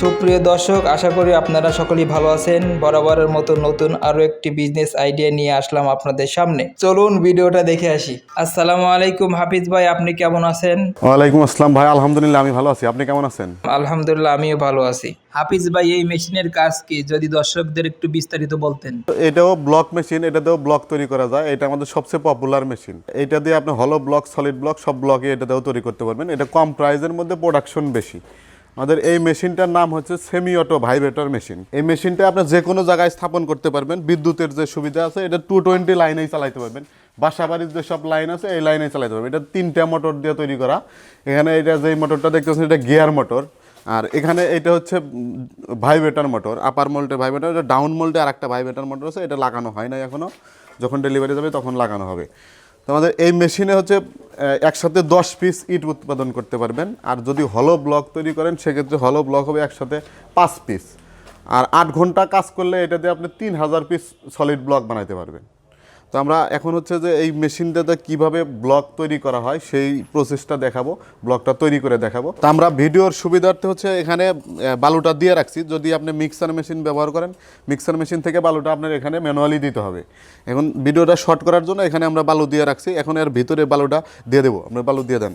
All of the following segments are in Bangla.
সুপ্রিয় দর্শক আশা করি আপনারা সকলেই ভালো আছেন। বরাবরের মতো নতুন আরও একটি বিজনেস আইডিয়া নিয়ে আসলাম আপনাদের সামনে। চলুন ভিডিওটা দেখে আসি। আসসালামু আলাইকুম হাফিজ ভাই আপনি কেমন আছেন? ওয়ালাইকুম আসসালাম ভাই আলহামদুলিল্লাহ আমি ভালো আছি। আপনি কেমন আছেন? আলহামদুলিল্লাহ আমিও ভালো আছি। হাফিজ ভাই এই মেশিনের কাজ কি? যদি দর্শকদের একটু বিস্তারিত বলতেন। এটাও ব্লক মেশিন এটাতেও ব্লক তৈরি করা যায়। এটা আমাদের সবচেয়ে পপুলার মেশিন এটা দিয়ে আপনি হলো ব্লক সলিড ব্লক সব ব্লকে এটাতেও তৈরি করতে পারবেন। এটা কম প্রাইসের মধ্যে প্রোডাকশন বেশি। আমাদের এই মেশিনটার নাম হচ্ছে সেমি অটো ভাইব্রেটর মেশিন এই মেশিনটা আপনি যে কোনো জায়গায় স্থাপন করতে পারবেন। বিদ্যুতের যে সুবিধা আছে, এটা টু টোয়েন্টি লাইনেই চালাইতে পারবেন। বাসা বাড়ির যে সব লাইন আছে, এই লাইনে চালাইতে পারবেন। এটা তিনটা মোটর দিয়ে তৈরি করা। এখানে এটা যে মোটরটা দেখতেছেন, এটা গিয়ার মোটর আর এখানে এটা হচ্ছে ভাইব্রেটার মোটর আপার মোল্টে ভাইব্রেটার এটা ডাউন মোল্টে আর একটা ভাইব্রেটার মোটর আছে। এটা লাগানো হয় না এখনও যখন ডেলিভারি যাবে, তখন লাগানো হবে। তো আমাদের এই মেশিনে হচ্ছে একসাথে দশ পিস ইট উৎপাদন করতে পারবেন। আর যদি হলো ব্লক তৈরি করেন, সেক্ষেত্রে হলো ব্লক হবে একসাথে পাঁচ পিস আর আট ঘণ্টা কাজ করলে এটাতে আপনি তিন হাজার পিস সলিড ব্লক বানাইতে পারবেন। তো আমরা এখন হচ্ছে যে এই মেশিনটাতে কীভাবে ব্লক তৈরি করা হয়, সেই প্রসেসটা দেখাবো, ব্লকটা তৈরি করে দেখাবো। তো আমরা ভিডিওর সুবিধার্থে হচ্ছে এখানে বালুটা দিয়ে রাখছি। যদি আপনি মিক্সার মেশিন ব্যবহার করেন মিক্সার মেশিন থেকে বালুটা আপনার এখানে ম্যানুয়ালি দিতে হবে। এখন ভিডিওটা শর্ট করার জন্য এখানে আমরা বালু দিয়ে রাখছি। এখন এর ভিতরে বালুটা দিয়ে দেবো। আমরা বালু দিয়ে দেন।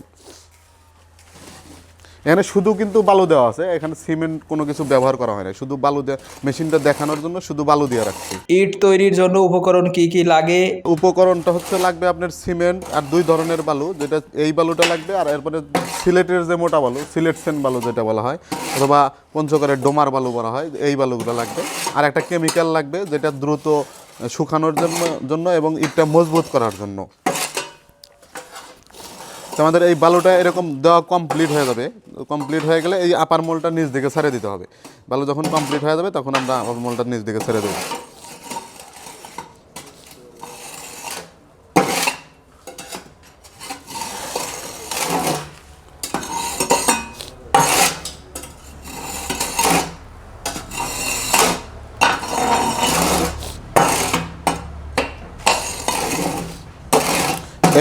এখানে শুধু কিন্তু বালু দেওয়া আছে এখানে সিমেন্ট কোনো কিছু ব্যবহার করা হয় না শুধু বালু দেওয়া মেশিনটা দেখানোর জন্য শুধু বালু দিয়ে রাখছি। ইট তৈরির জন্য উপকরণ কি কি লাগে? উপকরণটা হচ্ছে লাগবে আপনার সিমেন্ট আর দুই ধরনের বালু যেটা এই বালুটা লাগবে আর এরপরে সিলেটের যে মোটা বালু সিলেট সেন বালু যেটা বলা হয় অথবা পঞ্চগড়ের ডোমার বালু বলা হয় এই বালুগুলো লাগবে। আর একটা কেমিক্যাল লাগবে যেটা দ্রুত শুকানোর জন্য জন্য এবং ইটটা মজবুত করার জন্য। তো আমাদের এই বালুটা এরকম দেওয়া কমপ্লিট হয়ে যাবে। কমপ্লিট হয়ে গেলে এই আপার মোলটা নিচ দিকে ছেড়ে দিতে হবে। বালু যখন কমপ্লিট হয়ে যাবে, তখন আমরা আপার মোলটা নিচ দিকে ছেড়ে দেবো।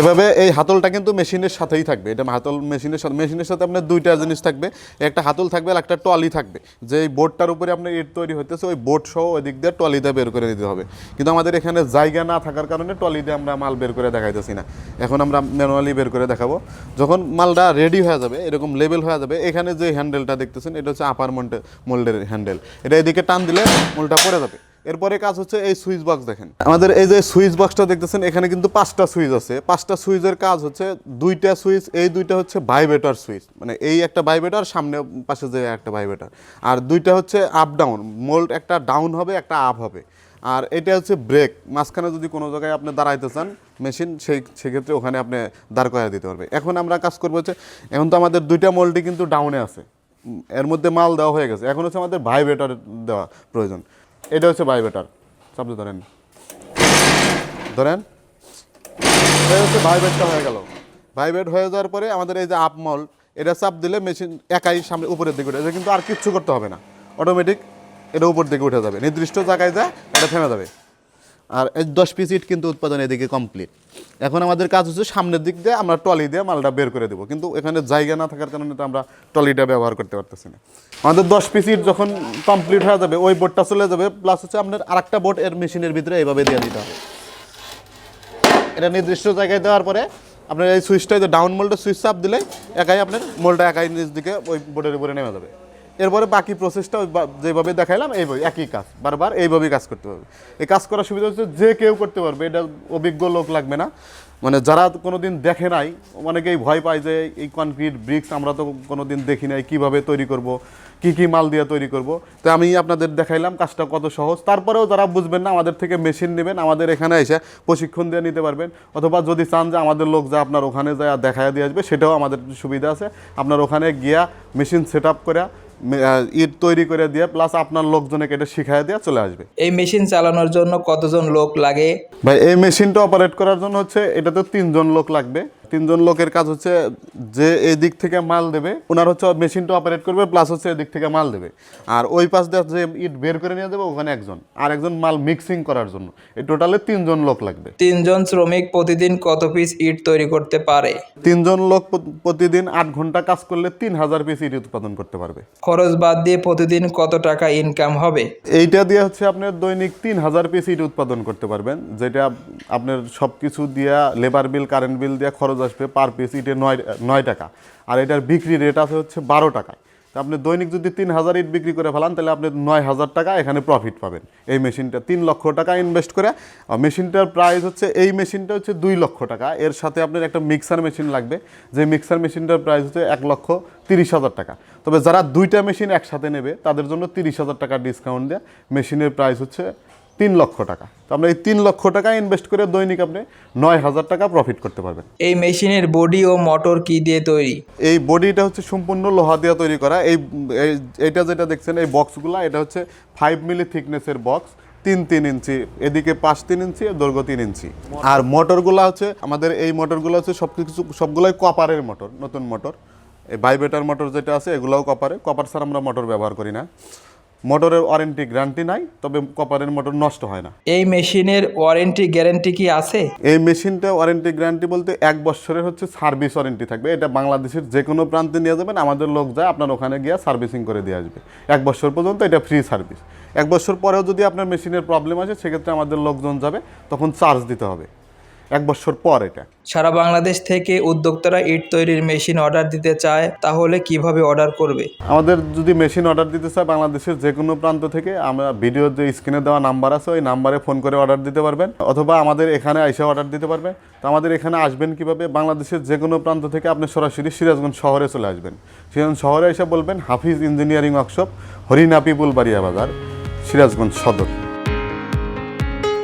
এভাবে এই হাতলটা কিন্তু মেশিনের সাথেই থাকবে। এটা হাতল মেশিনের সাথে মেশিনের সাথে আপনার দুইটা জিনিস থাকবে। একটা হাতল থাকবে আর একটা টলি থাকবে। যে বোর্ডটার উপরে আপনার ইট তৈরি হইতেছে, ওই বোর্ড সহ ওই দিক দিয়ে টলিটা বের করে দিতে হবে। কিন্তু আমাদের এখানে জায়গা না থাকার কারণে টলি দিয়ে আমরা মাল বের করে দেখাইতেছি না। এখন আমরা ম্যানুয়ালি বের করে দেখাবো। যখন মালটা রেডি হয়ে যাবে, এরকম লেভেল হয়ে যাবে, এখানে যে হ্যান্ডেলটা দেখতেছেন, এটা হচ্ছে আপার মোল্ডে মোল্ডের হ্যান্ডেল এটা এদিকে টান দিলে মোলটা পড়ে যাবে। এরপরে কাজ হচ্ছে এই সুইচ বক্স দেখেন। আমাদের এই যে সুইচ বক্সটা দেখতেছেন, এখানে কিন্তু পাঁচটা সুইচ আছে। পাঁচটা সুইচের কাজ হচ্ছে দুইটা সুইচ, এই দুইটা হচ্ছে ভাইব্রেটর সুইচ। মানে এই একটা ভাইব্রেটর, সামনে পাশে যে একটা ভাইব্রেটর। আর দুইটা হচ্ছে আপ ডাউন মোল্ড একটা ডাউন হবে, একটা আপ হবে। আর এটা হচ্ছে ব্রেক, মাঝখানে যদি কোনো জায়গায় আপনি দাঁড়াইতে চান, মেশিন, সেই, সেক্ষেত্রে ওখানে আপনি দাঁড় করাই দিতে পারবে এখন আমরা কাজ করব হচ্ছে, এখন তো আমাদের দুইটা মোল্ডই কিন্তু ডাউনে আছে। এর মধ্যে মাল দেওয়া হয়ে গেছে। এখন হচ্ছে আমাদের ভাইব্রেটর দেওয়া প্রয়োজন। এটা হচ্ছে ভাইবেটার শব্দ ধরেন। ধরেন। এটা হচ্ছে ভাইব্রেটটা হয়ে গেল। ভাইবেট হয়ে যাওয়ার পরে আমাদের এই যে আপমল এটা চাপ দিলে মেশিন একাই সামনে উপরের দিকে উঠে কিন্তু আর কিচ্ছু করতে হবে না। অটোমেটিক এটা উপর দিকে উঠে যাবে। নির্দিষ্ট জায়গায় যায় এটা থেমে যাবে। আর দশ পিস ইট কিন্তু উৎপাদন এদিকে কমপ্লিট এখন আমাদের কাজ হচ্ছে সামনের দিক দিয়ে আমরা টলি দিয়ে মালটা বের করে দেবো। কিন্তু এখানে জায়গা না থাকার কারণে তো আমরা টলিটা ব্যবহার করতে পারতেছি না। আমাদের দশ পিস ইট যখন কমপ্লিট হয়ে যাবে, ওই বোর্ডটা চলে যাবে প্লাস হচ্ছে আপনার আরেকটা বোর্ড এর মেশিনের ভিতরে এইভাবে দিয়ে দিতে হবে। এটা নির্দিষ্ট জায়গায় দেওয়ার পরে আপনার এই সুইচটা ডাউন মোল্ডে সুইচ চাপ দিলে একাই আপনার মোল্ডটা একাই নিচ দিকে ওই বোর্ডের উপরে নেমে যাবে। এরপরে বাকি প্রসেসটা যেভাবে দেখাইলাম, এইভাবে, একই কাজ, বারবার এইভাবেই কাজ করতে হবে। এই কাজ করার সুবিধা হচ্ছে যে কেউ করতে পারবে, এটা অভিজ্ঞ লোক লাগবে না। মানে যারা কোনো দিন দেখে নাই, অনেকেই ভয় পায় যে এই কনক্রিট ব্রিক্স আমরা তো কোনো দিন দেখি নাই, কীভাবে তৈরি করব, কি কি মাল দিয়ে তৈরি করব। তো আমি আপনাদের দেখাইলাম কাজটা কত সহজ। তারপরেও যারা বুঝবেন না, আমাদের থেকে মেশিন নেবেন, আমাদের এখানে এসে প্রশিক্ষণ দিয়ে নিতে পারবেন। অথবা যদি চান যে আমাদের লোক যা আপনার ওখানে যায় দেখায় দিয়ে আসবে, সেটাও আমাদের সুবিধা আছে। আপনার ওখানে গিয়া মেশিন সেট আপ করে ইট তৈরি করে দিয়ে প্লাস আপনার লোকজনকে এটা শিখাই দিয়ে চলে আসবে। এই মেশিন চালানোর জন্য কতজন লোক লাগে? ভাই এই মেশিনটা অপারেট করার জন্য হচ্ছে এটাতে তিনজন লোক লাগবে। তিনজন লোকের কাজ হচ্ছে যে এই দিক থেকে মাল দেবে ওনার হচ্ছে মেশিনটা অপারেট করবে প্লাস হচ্ছে এদিক থেকে মাল দেবে। আর ওই পাশ দিয়ে যে ইট বের করে নিয়ে দেবে ওখানে একজন। আর একজন মাল মিক্সিং করার জন্য। এই টোটালে তিনজন লোক লাগবে। তিনজন শ্রমিক প্রতিদিন কত পিস ইট তৈরি করতে পারে? তিনজন লোক প্রতিদিন আট ঘণ্টা কাজ করলে তিন হাজার পিস ইট উৎপাদন করতে পারবে। খরচ বাদ দিয়ে প্রতিদিন কত টাকা ইনকাম হবে? এইটা দিয়ে হচ্ছে আপনার দৈনিক তিন হাজার পিস ইট উৎপাদন করতে পারবেন যেটা আপনার সব কিছু দিয়া লেবার বিল কারেন্ট বিল দিয়ে খরচ আসবে পার পিস ইটে নয় নয় টাকা। আর এটার বিক্রি রেট আছে হচ্ছে বারো টাকায়। তা আপনি দৈনিক যদি তিন হাজার ইট বিক্রি করে ফেলান, তাহলে আপনি নয় হাজার টাকা এখানে প্রফিট পাবেন। এই মেশিনটা তিন লক্ষ টাকা ইনভেস্ট করে। মেশিনটার প্রাইস হচ্ছে, এই মেশিনটা হচ্ছে দুই লক্ষ টাকা। এর সাথে আপনার একটা মিক্সার মেশিন লাগবে। যে মিক্সার মেশিনটার প্রাইস হচ্ছে এক লক্ষ তিরিশ হাজার টাকা। তবে যারা দুইটা মেশিন একসাথে নেবে, তাদের জন্য তিরিশ হাজার টাকা ডিসকাউন্ট দেয়। মেশিনের প্রাইস হচ্ছে তিন লক্ষ টাকা। তো আপনি এই তিন লক্ষ টাকা ইনভেস্ট করে দৈনিক আপনি নয় হাজার টাকা প্রফিট করতে পারবেন। এই মেশিনের বডি ও মোটর কি দিয়ে তৈরি? এই বডিটা হচ্ছে সম্পূর্ণ লোহা দিয়ে তৈরি করা। এই এইটা যেটা দেখছেন এই বক্সগুলা এটা হচ্ছে ফাইভ মিলি থিকনেসের বক্স তিন তিন ইঞ্চি এদিকে পাঁচ তিন ইঞ্চি দৈর্ঘ্য তিন ইঞ্চি। আর মোটরগুলো হচ্ছে আমাদের এই মোটরগুলো হচ্ছে সব কিছু সবগুলোই কপারের মোটর নতুন মোটর এই বাইবেটার মোটর যেটা আছে এগুলোও কপারে কপার ছাড়া আমরা মোটর ব্যবহার করি না। মোটরের ওয়ারেন্টি গ্যারান্টি নাই তবে কপারের মোটর নষ্ট হয় না। এই মেশিনের ওয়ারেন্টি গ্যারেন্টি কি আছে? এই মেশিনটা ওয়ারেন্টি গ্যারান্টি বলতে এক বছরের হচ্ছে সার্ভিস ওয়ারেন্টি থাকবে। এটা বাংলাদেশের যে কোনো প্রান্তে নিয়ে যাবেন আমাদের লোক যায় আপনার ওখানে গিয়ে সার্ভিসিং করে দিয়ে আসবে। এক বছর পর্যন্ত এটা ফ্রি সার্ভিস এক বছর পরেও যদি আপনার মেশিনের প্রবলেম আছে সেক্ষেত্রে আমাদের লোকজন যাবে তখন চার্জ দিতে হবে। এক বছর পর এটা। সারা বাংলাদেশ থেকে উদ্যোক্তারা ইট তৈরির মেশিন অর্ডার দিতে চায় তাহলে কীভাবে অর্ডার করবে? আমাদের যদি মেশিন অর্ডার দিতে চায় বাংলাদেশের যে কোনো প্রান্ত থেকে আমরা ভিডিও যে স্ক্রিনে দেওয়া নাম্বার আছে ওই নাম্বারে ফোন করে অর্ডার দিতে পারবেন অথবা আমাদের এখানে এসে অর্ডার দিতে পারবেন। তো আমাদের এখানে আসবেন কীভাবে? বাংলাদেশের যে কোনো প্রান্ত থেকে আপনি সরাসরি সিরাজগঞ্জ শহরে চলে আসবেন। সিরাজগঞ্জ শহরে এসে বলবেন হাফিজ ইঞ্জিনিয়ারিং ওয়ার্কশপ হরিনাপি বুলবাড়িয়া বাজার সিরাজগঞ্জ সদর।